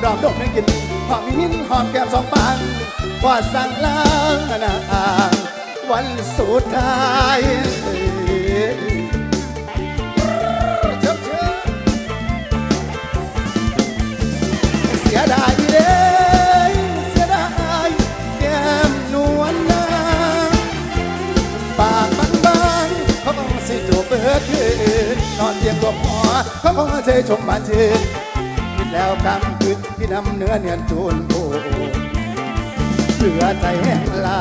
เจอเจ้ามาดอมดมไม่กินหอมมิ้นหอมแก้มสองปานว่าสั่งล้างนาอ่างวันสุดท้ายเสียดายเด้เสียดายแก้มนวลนางปากบางบางเขาคงสิจูบเบิดคืนนอนเตียงรวมหัวเขาคงใจชมบานชื่นคิด แล้วกำคืนที่นำเนื้อเนียนจูนโอ้เหลือใจแห้งลา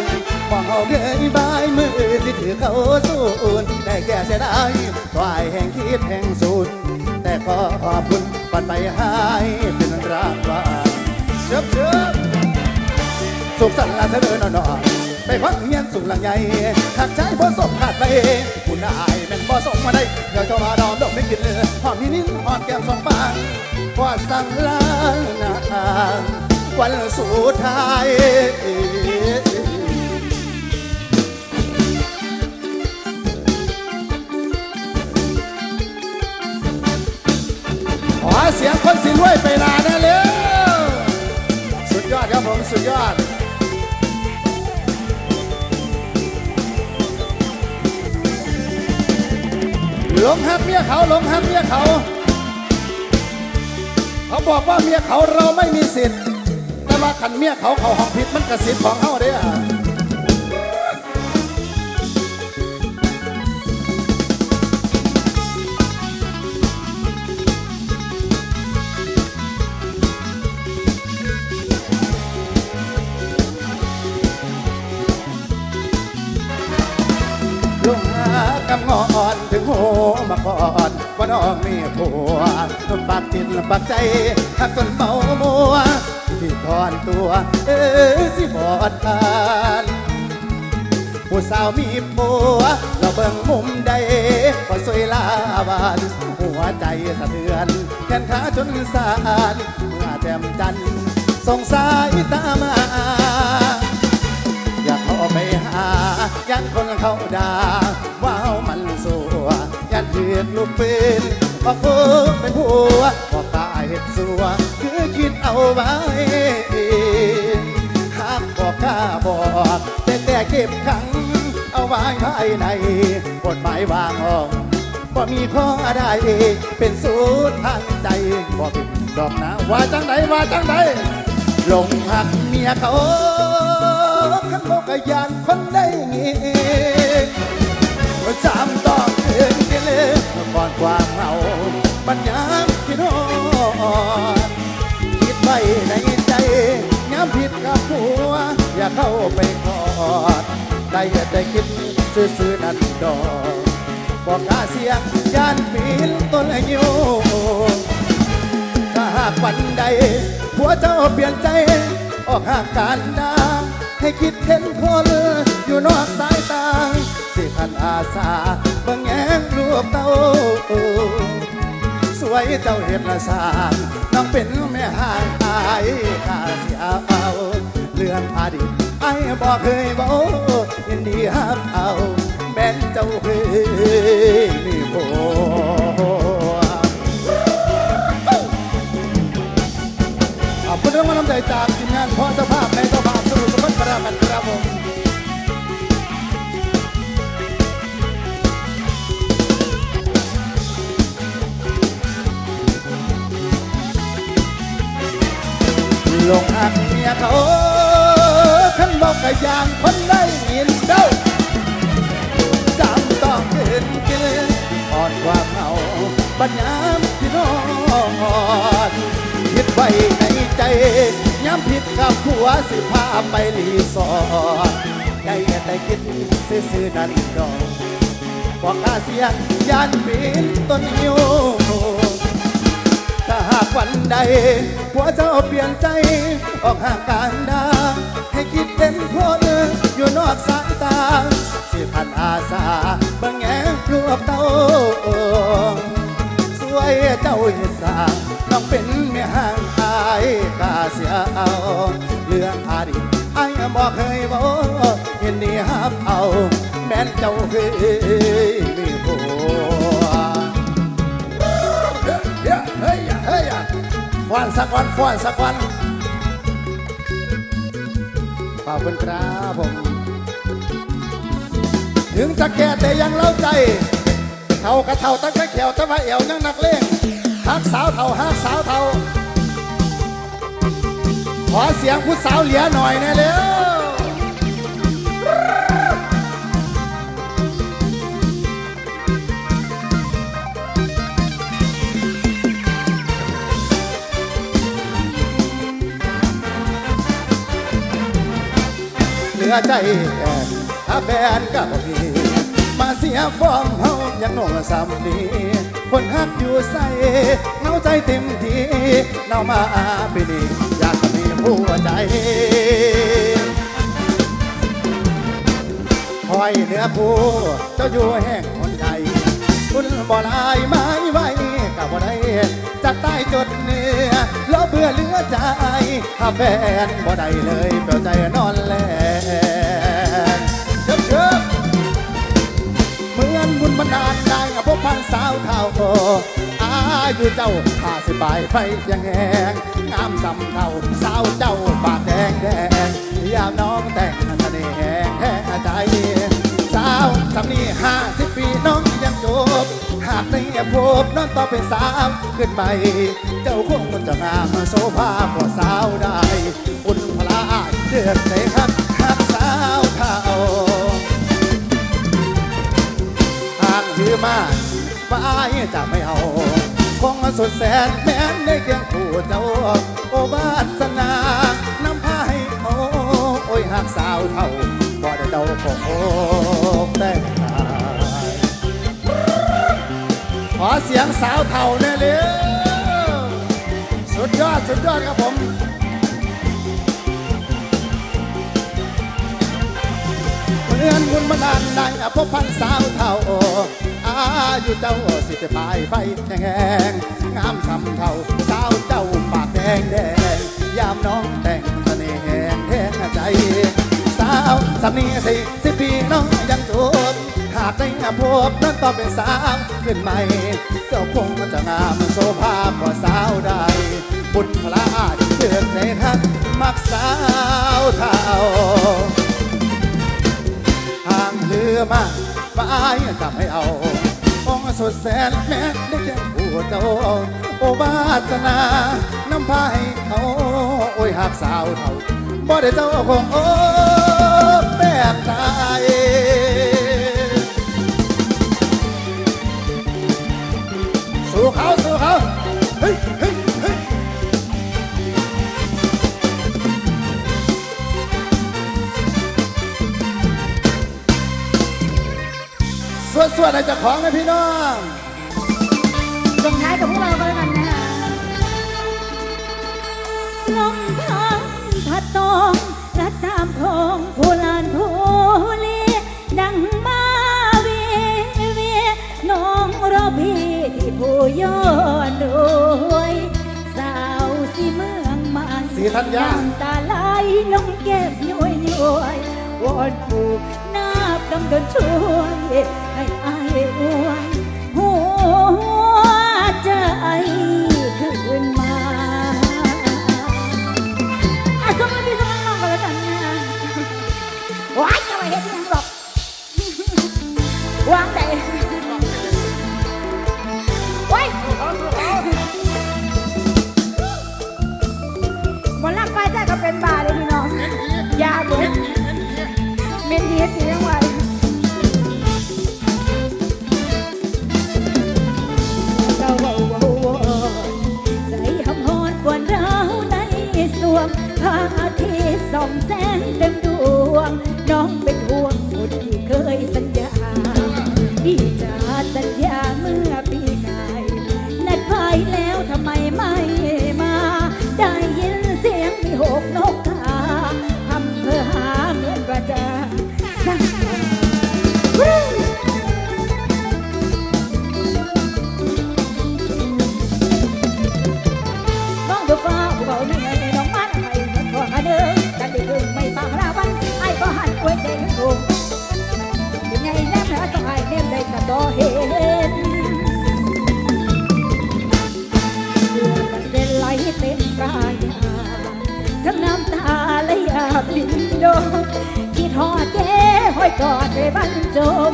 ยมองเอาเกยบายมือที่ถือเขาสูนได้แก่เสียดายฝ่ายแห่งคิดแห่งสูนแต่ขอขอบคุณปันไปให้เป็นรางวัลเชิบเชิบสุขสันต์ลาเธอเดินนอน ไปพักเฮียนสูงหลังใหญ่หากใจบ่สมขาดไปคุณอายแม่นบ่ส่งมาได้เดี๋ยวจ้ามาดอมดอกไม่กินเลยหอมมีนิ้นหอมแก้มสองปากว่าสั่งลาหน้าทางวันสุดท้ายขอเสียงคนสิรวยไปลาได้เลยสุดยอดครับผม สุดยอด หลงหักเมียเขาหลงหักเมียเขา เขาบอกว่าเมียเขาเราไม่มีสิทธิ์ แต่ว่าขันเมียเขาเขาห้องผิดมันกระสิทธิ์ของเขาเด้อ วมาก่อนว่าน้องมีผัวปากจิตปากใจหักจนเมามัวที่ถอนตัว เออสิบอดทานผู้สาวมีผัวเราเบิ่งมุมใดพอสวยลาวานหัวใจสะเทือนแขนขาจนสานเมื่อแจ่มจันทร์ส่งสายตามา อยากเข้าไปหายันคนเขาด่าว่าเฮามันสัวย เถือกลูกปืนบอกเพิ่เป็นผัวบอกตายเห็ดสัวคือคิดเอาไว้หากบอกกล้าบอกแต่แต่เก็บขัง เอาไว้ภายในกฎหมายวางห้องบ่มีข้อใดเป็นสูตรทางใจบ่เป็นดอกนะว่าจังไดว่าจังไดหลงหักเมียเขาขันบอกยานคนได้เงี้ว่าจำ คิดไว้ในใจย้ำผิดกับผัว อย่าเข้าไปกอดได้อย่าได้คิดซื่อๆนั่นดอกบอกกาเสียงยานปีนต้นอายุถ้าหากวันใดผัวเจ้าเปลี่ยนใจ ออกหางกันดาให้คิดเห็นคนอยู่นอกสายตาสิขันอาสาบิ่งแงงรูปเต้า วยเจ้าเห็ดละสางน้องเป็นแม่หางอายข้าเสียเอาเรื่องอดีตไอ้บอกเคยบอกยินดีฮักเอาแม่นเจ้าเคยมีผัวขอบคุณเรื่องมาน้ำใจจากทีมงานพ่อเจ้าภา ลงอักเมียเขาขันบอกกะยางคนได้ยินเด้าจำต้องเกินเกินอ่อนความเหงาบัญญามพี่น้องคิดไว้ในใจย้ำผิดกับผัวสิพาไปรีสอร์ทได้แต่คิดซื่อๆนั่นดอกบอกกาเสียงยานปีนต้นยูถ้าหากวันใด ผัวเจ้าเปลี่ยนใจ ออกห่างกันดาให้คิดเป็นคนอยู่นอกสายตา สิพันอาสาบางแงรวเต้าสวยเจ้าเฮ็ดสางน้องเป็นแม่ห่างอายกาเสียเอาเรื่องอดีตอายบอกเคยบอกเห็นดีฮับเอา แม่นเจ้าเคย ฟ้อนสักวันฟ้อนสักวันขอบคุณครับผม ถึงจะแก่แต่ยังเล่าใจเท่ากระเท่าตั้งแต่แขวแต่ว่าเอวยังนักเลงฮักสาวเท่าฮักสาวเท่าขอเสียงผู้สาวเหลียหน่อยแน่เร็ว ลือใจแค่ถ้าแฟนกับพี่มาเสียฟอร์มเฮาอยังน่งสามดีคนฮักอยู่ใส่เงาใจเต็มทีเนามาอาปีนี้อยากมีผู้ใจคอยเหนือผู้เจ้าอยู่แห่งคนใดคุณบ่ลายไม้ไว้กับบ่ได้จัดใต้จด แล้วเบื่อเหลือใจถ้าแฟนบ่ได้เลยเปล่าใจนอนแลงเชิบเชิบเหมือนบุญบันดาลได้กับพบพันสาวข่าวโออายุเจ้าห้าสิบปลายไฟยังแหงงามสำเท่าสาวเจ้าปากแดงแดงยามน้องแต่งเสน่ห์แหงแท้ใจสาวสำนีห้าสิบ กได้พบน้องต่อเป็นสาวขึ้นไป เจ้าคงจะงามโซภาพกว่าสาวได้อุ่นพลาดเดือดในฮักฮักสาวเท่าหากยือมาไปจะไม่เอาคงสุดแสนแม้นในเกียงผู้เจ้าโอบาสนานำพาให้โอ้ยหากสาวเท่าบ่ได้เดาคงโอ้แต่ ขอเสียงสาวเท่าแน่เลยสุดยอด สุดยอดครับผมเหมือนบุญมานานได้พบพันสาวเท่าอายุเจ้าสิบปลายไฟแห้งงามสำเท่าสาวเจ้าปากแดงแดงยามน้องแต่งเสน่ห์แหงแทงใจ สาวสำนีสิสิบปีน้องยังโจ บหากได้พบนั้นต่อเป็นสาวขึ้นใหม่เจ้าคงจะงามโซภาพกว่าสาวได้บุญพลาดเกิดในทักมักสาวเท่าทางเรือมาไปจับให้เอาองสุดแสนแม้ได้แค่ผู้เจ้าโอวาสนา น้ำพาให้เขาโอ้ยหากสาวเท่าบ่ได้เจ้าคงโอ้แป้งตา สวดสวดให้เจ้าของนะพี่น้องส่งท้ายกับพวกเราก็แล้วกันนะคะลมพัดพัดตองรัดตามทองผู้ลานผู้เลดังมาเวเวน้องรอพี่ที่ผู้ยอดรวยสาวสิเมืองมันศรีธัญญาน้ำตาไหลลงเก็บย้อยย้อยวอนปู่นาบดำดนช่วยให้ อายอวยหัวใจคืนมาอะสมัยพี่สมัยน้องก็แล้วกันนะว้ายจะมาเห็นยังหรอกวาง ยกอดไปบรรจง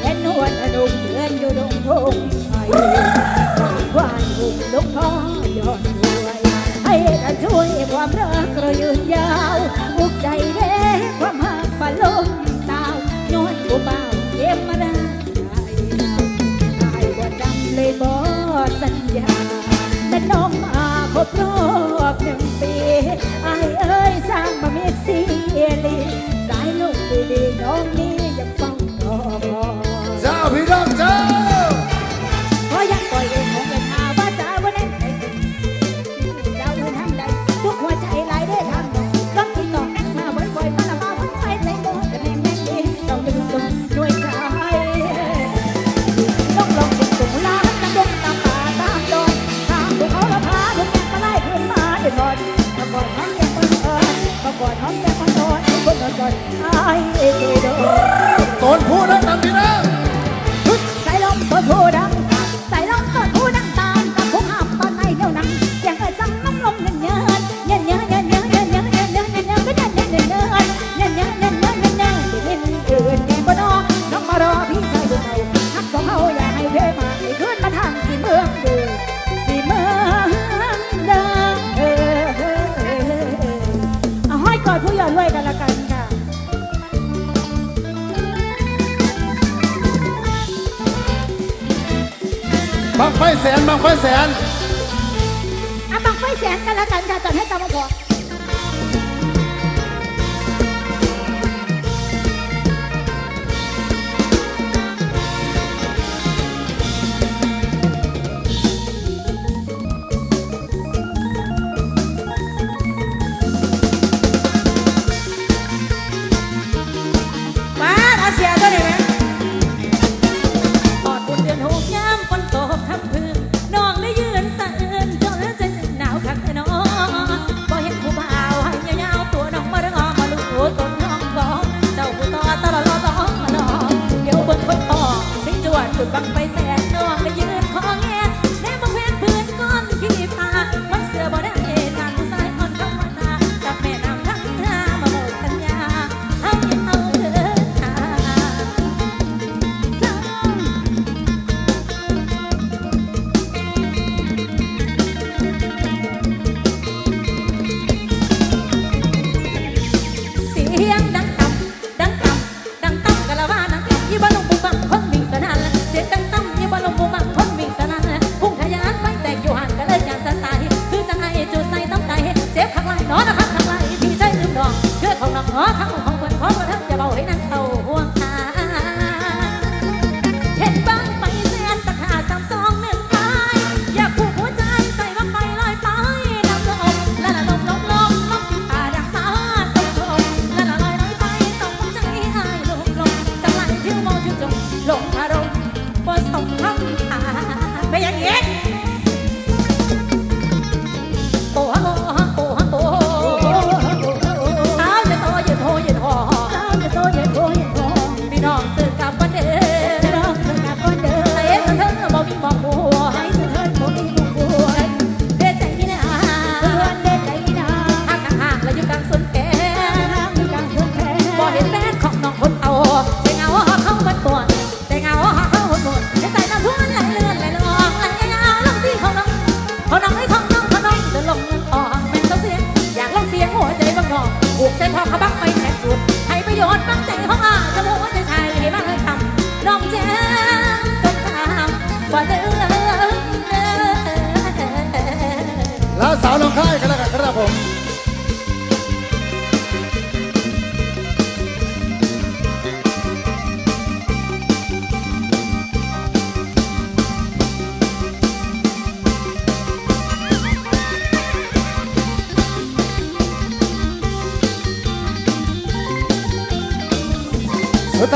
เล่นนวลพนุ่งเลื่อนอยู่ดงพงไอ้ควานบุกลงพ่อยอดรวยให้กันช่วยความรักเรายืนยาวบุกใจเด่ความหักปลมตาวนวลผู้เบาเย็บมาได้ไอ้ว่าจำเลยบอสัญญาแต่น้องมาครบรอบหนึ่งปี อาเคยโดนโกนพูดนะ บังไฟแสนบังไฟแสน อะบังไฟแสนกันแล้วกันค่ะจัดให้ตามมาบอก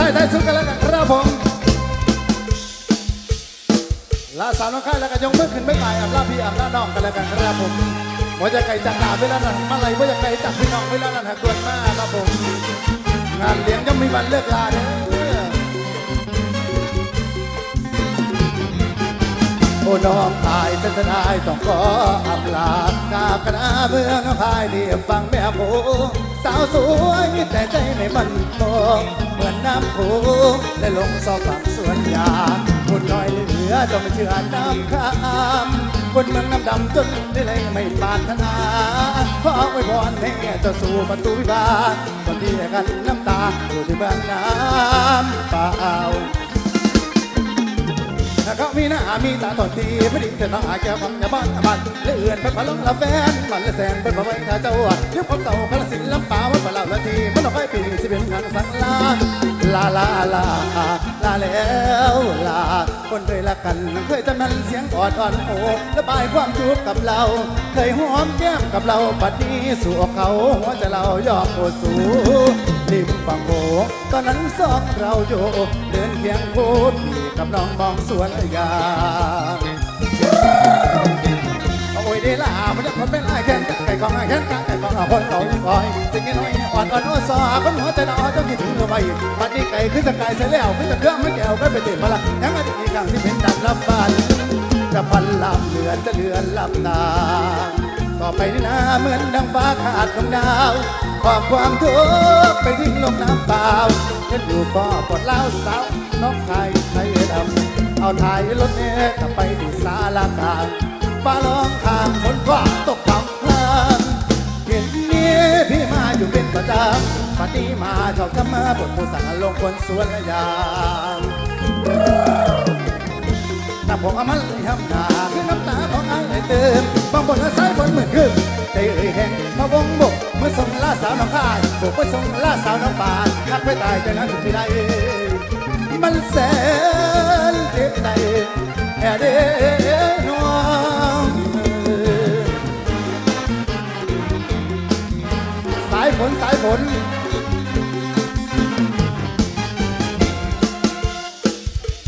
ค่าได้สู้กันแล้วกันครับผมลาสาวน้องค่าแล้วก็ยงเมื่อขึ้นไม่ตายอับลาพี่อับลาน้องกันแล้วกันครับผมว่าจะไก่จักดาบไปแล้วนั่มาไหลว่าจะไก่จักพี่น้องไปแล้วนั่นหากวนมากครับผม งานเลี้ยงจะมีวันเลิกลาเนี่ย ผู้น้องพายเส้นสนายต้องขออำลากาบคณะเมืองพายเรียบฟังแม่ผูสาวสวยแต่ใจไม่มันโตเหมือนน้ำผูและลงซอกฝั่งสวนยางคุณน้อยเหลือต้องไม่เชื่อน้ำข้ามคนเมืองน้ำดำจนได้เลยไม่ปารถนาขอไว้พรให้เจะสู่ประตูวิบาคนที่กันน้ำตาอยู่ที่เมืองน้ำเปล่า เขามีหน้ามีตาตอนทีไม่ดีแต่ต้องหาแก้วความอย่าบ้านอย่าบ้านและเอื่อนเป็นพลังละแฟนมันละแสนเป็นพระไว้ข้าเจ้าเที่ยวความเต่าพระศิลป์ป่าวัดเหล่าละทีมันต้องให้ปีสิเป็นงานสังลาลาลาลาลาแล้วลาคนเคยรักกันเคยจำนั้นเสียงกอดอ่อนโอบและบายความจูบกับเรา เคยหอมแก้มกับเราปัดนี้สู่เขาหัวใจเรายอมโอสู ริมฝั่งโขตอนนั้นสองเราอยู่ เดินเพียงพูดพี่กับน้องมองสวนยางโอ้ยเดล่ามันจะคนเป็นไอ้แค้นไก่ของไอ้แค้นไก่ของเอาคนเขาคอยสิ่งน้อยอ่อนอ่อนอ้ซอคนหัวใจดอต้องคิดถึงเอาไว้ปัดนี้ไก่ขึ้นจะไก่เสียแล้วขึ้นจะเครื่องไม่แก้วก็ไปเต็มพลังยังไงอีกครั้งที่เป็นดับรับฟันจะพันลำเลือนจะเลือนลำตาต่อไปนี่นะเหมือนดังฟ้าขาดของดาว ขอบความทุกข์ไปทิ้งลงน้ำเปล่าเห็นอยู่ก็ปวดเล่าสาวน้องไข่ไทยดำเอาถ่ายรถเนี้กลับไปที่สารกลางฟ้าร้องข้ามฝนฟ้าตกต่ำพลานเห็นเมียพี่มาอยู่เป็นประจำปฏิมาชอบจะมาบทผู้สั่งลงคนสวนยามน้ำผมเอามันเลยห้ำหนาคือน้ำตาของไอ้เติมบางบนและสายฝนเหมือนขึ้น ใจเอ่ยแห้งมาวงบกเมื่อส่งล่าสาวน้องคายบกไปส่งล่าสาวน้องปานคักไปตายจนั้นถึงที่ไดมันแสนเจ็บใจแห่เด้น้องสายฝนสายฝน